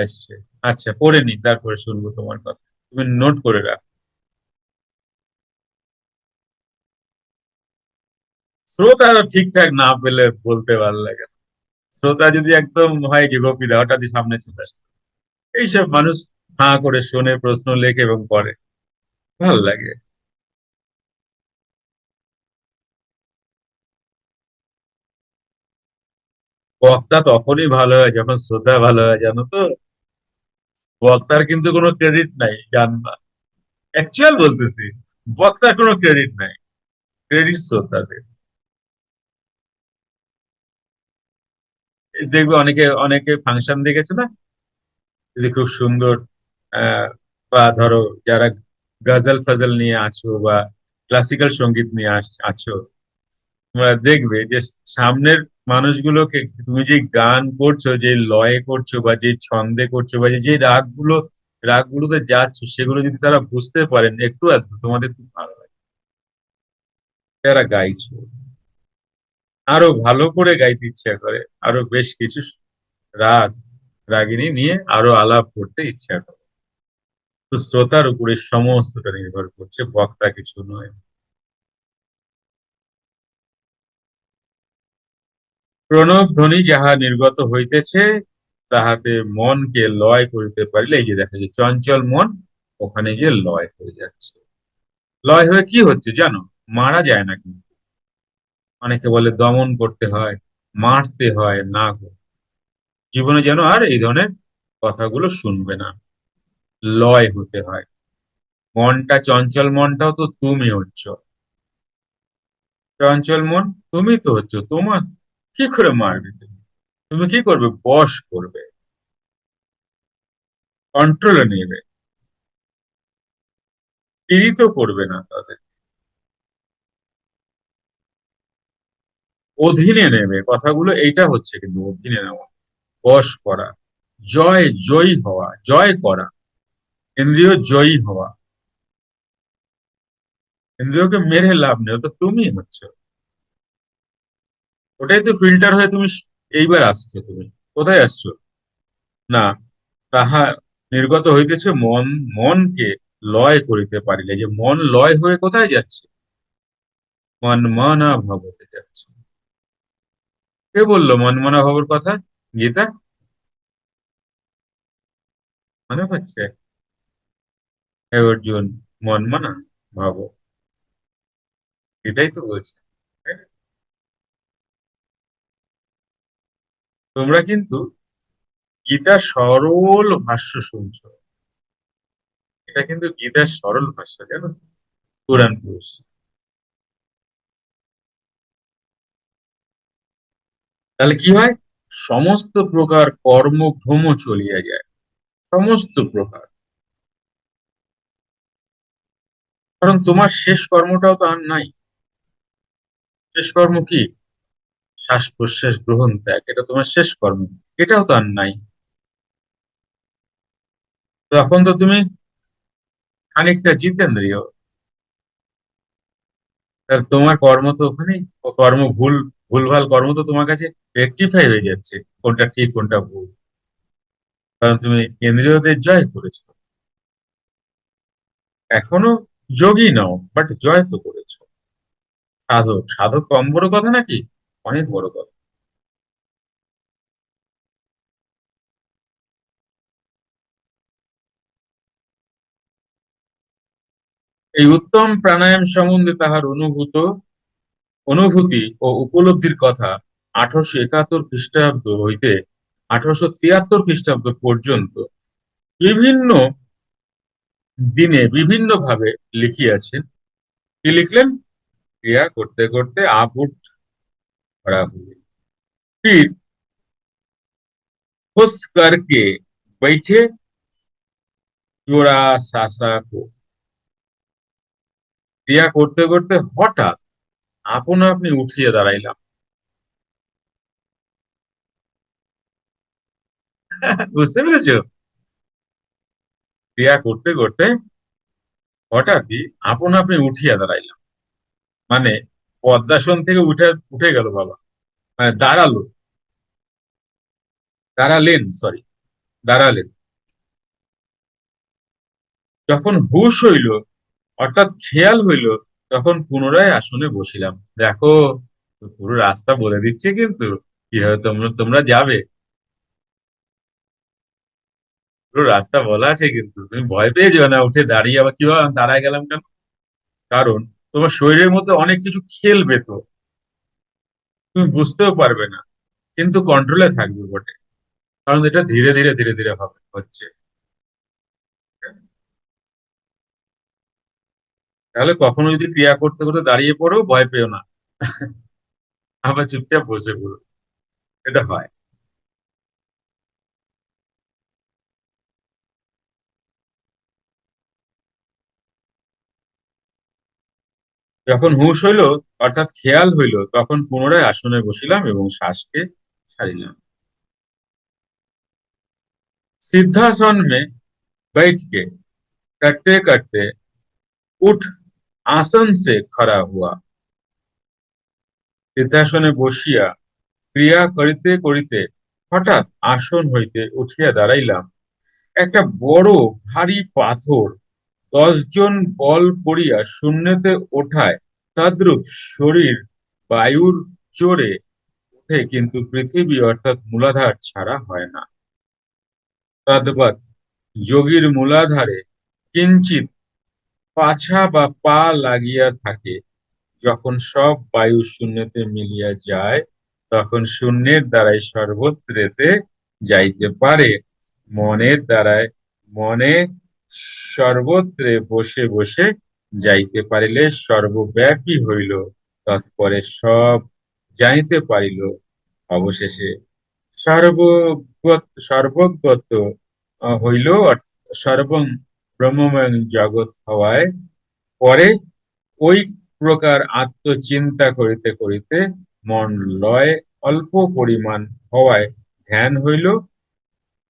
এসছে আচ্ছা পড়ে নি তারপরে শুনব তোমার কথা। তুমি নোট করে রাখ। শ্রোতা ঠিকঠাক না পেলে বলতে ভালো লাগে না। শ্রোতা যদি একদম হয় যে গোপীদা হঠাৎই সামনে চলে আসে। এইসব মানুষ হাঁ করে শোনে, প্রশ্ন লেখে এবং পড়ে। ভালো লাগে। বক্তা তখনই ভালো হয় যখন শ্রোতা ভালো হয়, জানো তো? বক্তার কিন্তু কোনো ক্রেডিট নাই জানবা অ্যাকচুয়াল বলতেছি, বক্তার কোনো ক্রেডিট নাই ক্রেডিট শ্রোতাদের দেখবে অনেকে অনেকে ফাংশন দেখেছ না? যদি খুব সুন্দর বা ধরো যারা গজল ফজল নিয়ে আছো বা ক্লাসিক্যাল সংগীত নিয়ে আছো, তোমরা দেখবে যে সামনের মানুষগুলোকে তুমি যে গান করছ, যে লয়ে করছ বা যে ছন্দে করছ বা যে রাগগুলো, রাগগুলোতে যাচ্ছ, সেগুলো যদি তারা বুঝতে পারেন, একটু তোমাদের খুব ভালো লাগে। যারা গাইছো। আরও ভালো করে গাইতে ইচ্ছা করে। আরও বেশ কিছু রাগ, রাগিনী নিয়ে আরও আলাপ করতে ইচ্ছা করে। তো শ্রোতার উপরে সমস্তটা নির্ভর করছে, বক্তা কিছু নয়। প্রণব ধ্বনি যাহা নির্গত হইতেছে, তাহাতে মনকে লয় করিতে পারিলে, এই যে দেখা যায় চঞ্চল মন, ওখানে গিয়ে লয় হয়ে যাচ্ছে। লয় হয়ে কি হচ্ছে জানো? মারা যায় না কিন্তু। অনেকে বলে দমন করতে হয়, মারতে হয়, না জীবনে যেন আর এই ধরনের কথাগুলো শুনবে না। লয় হতে হয়। মনটা, চঞ্চল মনটাও তো তুমি হচ্ছ। চঞ্চল মন, তুমি তো হচ্ছ তোমার কি করে মারবে তুমি? তুমি কি করবে? বশ করবে। কন্ট্রোলে নেবে। পীড়িত করবে না তাদের। অধীনে নেবে। কথাগুলো এইটা হচ্ছে কিন্তু অধীনে নেওয়া। বশ করা। জয় জয়ী হওয়া। জয় করা। ইন্দ্রিয় জয়ী হওয়া। ইন্দ্রিয়কে মেরে লাভ নেই। তো তুমি হচ্ছ। ওটাই তো ফিল্টার হয়ে তুমি এইবার আসছো তুমি। কোথায় আসছো? না, তাহা নির্গত হইতেছে মন, মনকে লয় করিতে পারিলে। যে মন লয় হয়ে কোথায় যাচ্ছে? মন মনা ভবতে যাচ্ছে। কে বলল মন মনা ভবর কথা? গীতা? মনে হচ্ছে অর্জুন মন মনা ভাব। গীতাই তো বলছে। তোমরা কিন্তু গীতার সরল ভাষ্য শুনছ। এটা কিন্তু গীতার সরল ভাষা জানো? কোরআন পুরুষ। তাহলে কি হয়? সমস্ত প্রকার কর্মভ্রম চলিয়া যায়। সমস্ত প্রকার। কারণ তোমার শেষ কর্মটাও তো আর নাই। শেষ কর্ম কি? শ্বাস প্রশ্বাস গ্রহণ ত্যাগ, এটা তোমার শেষ কর্ম। এটাও তো আর নাই। তখন তো তুমি খানিকটা জিতেন্দ্রীয় তোমার কর্ম তো ওখানেই, ও কর্ম ভুল, ভুলভাল কর্ম তো তোমার কাছে রেকটিফাই হয়ে যাচ্ছে, কোনটা ঠিক, কোনটা ভুল। কারণ তুমি ইন্দ্রিয়দের জয় করেছ। এখনও যোগী নও বাট জয় তো করেছ। সাধক সাধক কম বড় কথা নাকি? অনেক বড় কথা এই উত্তম প্রাণায়াম সম্বন্ধে তাহার অনুভূত, অনুভূতি ও উপলব্ধির কথা আঠারোশো একাত্তর খ্রিস্টাব্দ হইতে আঠারোশো তিয়াত্তর খ্রিস্টাব্দ পর্যন্ত বিভিন্ন দিনে বিভিন্নভাবে লিখিয়াছেন। কি লিখলেন? ক্রিয়া করতে করতে আবুট भरा हुए फिर खुश करके बैठे জোড়া সাসা কো ক্রিয়া করতে করতে হঠাৎ আপনা আপনি উঠিয়ে দাঁড়াইলাম বুঝতে পেরেছো ক্রিয়া করতে করতে হঠাৎই আপনা আপনি উঠিয়া দাঁড়াইলাম মানে পদ্মাসন থেকে উঠে উঠে গেল বাবা। মানে দাঁড়াল। দাঁড়ালেন সরি দাঁড়ালেন। যখন হুশ হইল, অর্থাৎ খেয়াল হইল, তখন পুনরায় আসনে বসিলাম। দেখো, পুরো রাস্তা বলে দিচ্ছে কিন্তু, কীভাবে তোমরা তোমরা যাবে? পুরো রাস্তা বলা আছে কিন্তু, তুমি ভয় পেয়ে যাও না, উঠে দাঁড়িয়ে আবার কীভাবে দাঁড়ায় গেলাম কেন? কারণ তোমার শরীরের মধ্যে অনেক কিছু খেলবে তো। তুমি বুঝতেও পারবে না। কিন্তু কন্ট্রোলে থাকবে বটে। কারণ এটা ধীরে ধীরে ধীরে ধীরে হবে হচ্ছে। তাহলে কখনো যদি ক্রিয়া করতে করতে দাঁড়িয়ে পড়ো, ভয় পেও না। আবার চুপচাপ বসে পড়ো। এটা হয়। যখন হুঁশ হইল অর্থাৎ খেয়াল হইল তখন পুনরায় আসনে বসিলাম এবং শ্বাসকে ছাড়িলাম सिद्धासन में बैठ के करते करते उठ आसन से खड़ा हुआ সিদ্ধাসনে বসিয়া ক্রিয়া করিতে করিতে হঠাৎ আসন হইতে উঠিয়া দাঁড়াইলাম একটা বড় ভারী পাথর দশজন বল করিয়া শূন্যতে ওঠায়, তদ্রূপ শরীর বায়ুর জোরে উঠে কিন্তু পৃথিবী অর্থাৎ মূলাধার ছাড়া হয় না। তদ্বৎ, যোগীর মূলাধারে কিঞ্চিত পাছা বা পা লাগিয়া থাকে, যখন সব বায়ু শূন্যতে মিলিয়া যায়, তখন শূন্যের দ্বারাই সর্বত্রেতে যাইতে পারে, মনের দ্বারায় মনে সর্বত্রে বসে বসে যাইতে পারিলে সর্বব্যাপী হইল, তৎপরে সব জানিতে পারিল অবশেষে। সর্বগত সর্বগত হইল সর্বং ব্রহ্মময় জগৎ হওয়ায়। পরে ওই প্রকার আত্মচিন্তা করিতে করিতে মন লয় অল্প পরিমাণ হওয়ায় ধ্যান হইল।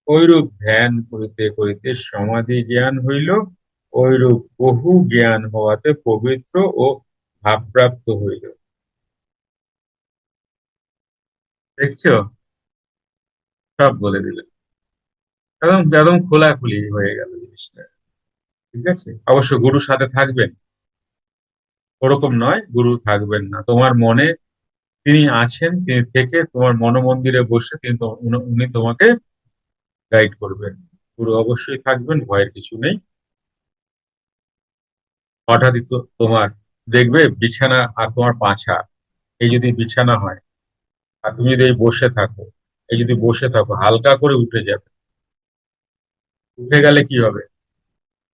ঐরূপ ধ্যান করিতে করিতে সমাধি জ্ঞান হইল, ঐরূপ বহু জ্ঞান হওয়াতে পবিত্র ও ভাবপ্রাপ্ত হইল। দেখছ? সব বলে দিল। একদম একদম খোলাখুলি হয়ে গেল জিনিসটা। ঠিক আছে? অবশ্য গুরুর সাথে থাকবেন। ওরকম নয়, গুরু থাকবেন না। তোমার মনে তিনি আছেন, তিনি থেকে তোমার মনোমন্দিরে বসে তিনি উনি তোমাকে গাইড করবেন। গুরু অবশ্যই থাকবেন, ভয়ের কিছু নেই। হঠাৎই তো তোমার, দেখবে বিছানা আর তোমার পাছা এই যদি বিছানা হয়, আর তুমি যদি বসে থাকো, এই যদি বসে থাকো, হালকা করে উঠে যাবে। উঠে গেলে কি হবে?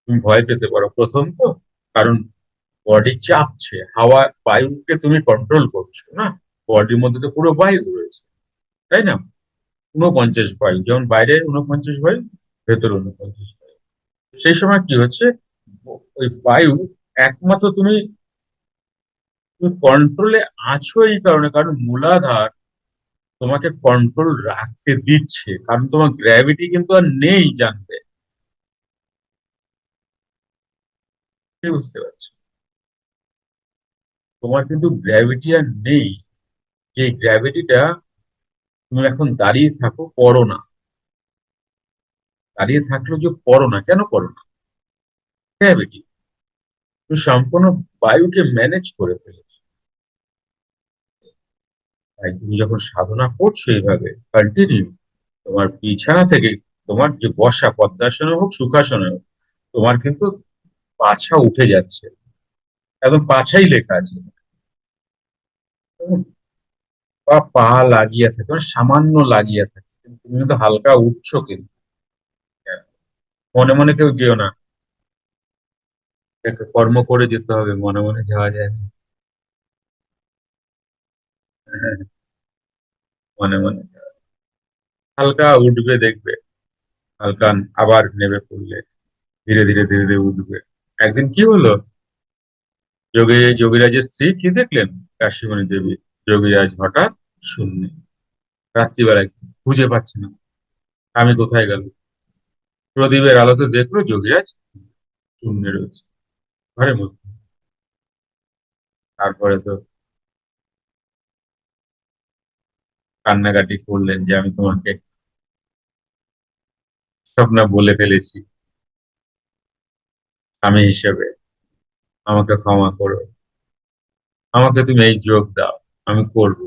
তুমি ভয় পেতে পারো। প্রথম তো, কারণ বডি চাপছে, হাওয়া বায়ুকে তুমি কন্ট্রোল করছ না? বডির মধ্যে তো পুরো বায়ু রয়েছে, তাই না? উনপঞ্চাশ বায়ু যেমন বাইরে উনপঞ্চাশ বায়ু ভেতরে উনপঞ্চাশ বায়ু সেই সময় কি হচ্ছে? ওই বায়ু একমাত্র তুমি তুমি কন্ট্রোলে আছো এই কারণে, কারণ মূলাধার তোমাকে কন্ট্রোল রাখতে দিচ্ছে, কারণ তোমার গ্র্যাভিটি কিন্তু আর নেই জানতে। বুঝতে পারছ? তোমার কিন্তু গ্র্যাভিটি আর নেই। যে গ্র্যাভিটিটা তুমি এখন দাঁড়িয়ে থাকো, পড়ো না। দাঁড়িয়ে থাকলেও যে পড়ো না, কেন পড়ো না? গ্র্যাভিটি তুমি সম্পূর্ণ বায়ুকে ম্যানেজ করে ফেলেছো। তাই তুমি যখন সাধনা করছ এইভাবে কন্টিনিউ তোমার বিছানা থেকে, তোমার যে বসা, পদ্মাসনে হোক, সুখাসনে হোক, তোমার কিন্তু পাছা উঠে যাচ্ছে। একদম পাছাই লেখা আছে। বা পা লাগিয়ে থাকে মানে সামান্য লাগিয়ে থাকে। তুমি কিন্তু হালকা উঠছো কিন্তু। মনে মনে কেউ যেও না। কর্ম করে যেতে হবে, মনে মনে যাওয়া যায় না। মনে মনে হালকা উঠবে, দেখবে। হালকা আবার নেবে পড়লে। ধীরে ধীরে ধীরে ধীরে উঠবে। একদিন কি হলো? যোগী, যোগীরাজের স্ত্রী কি দেখলেন? কাশিমণি দেবী। যোগীরাজ হঠাৎ শূন্য। রাত্রিবেলায় খুঁজে পাচ্ছে না। আমি কোথায় গেল? প্রদীপের আলোতে দেখল যোগীরাজ শূন্যে রয়েছে, ঘরের মধ্যে। তারপরে তো কান্নাকাটি করলেন যে আমি তোমাকে সব না বলে ফেলেছি। স্বামী হিসেবে আমাকে ক্ষমা করো। আমাকে তুমি এই যোগ দাও, আমি করব।